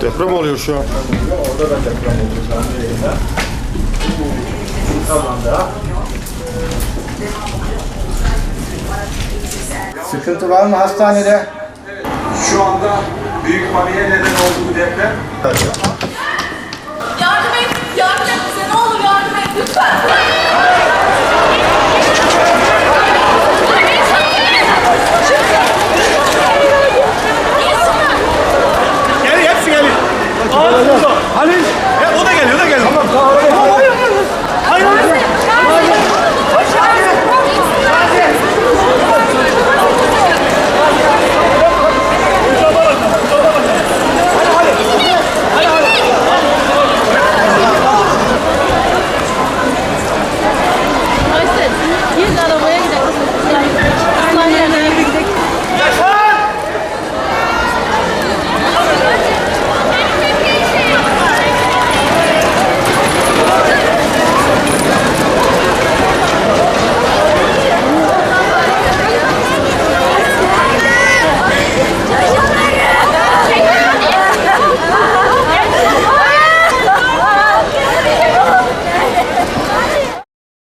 Deprem oluyor şu an. Orada da deprem oldu canlı yayında. Alanda. Sıkıntı var mı hastanede? Şu anda büyük paniğe neden oldu bu deprem. Yardım Halil.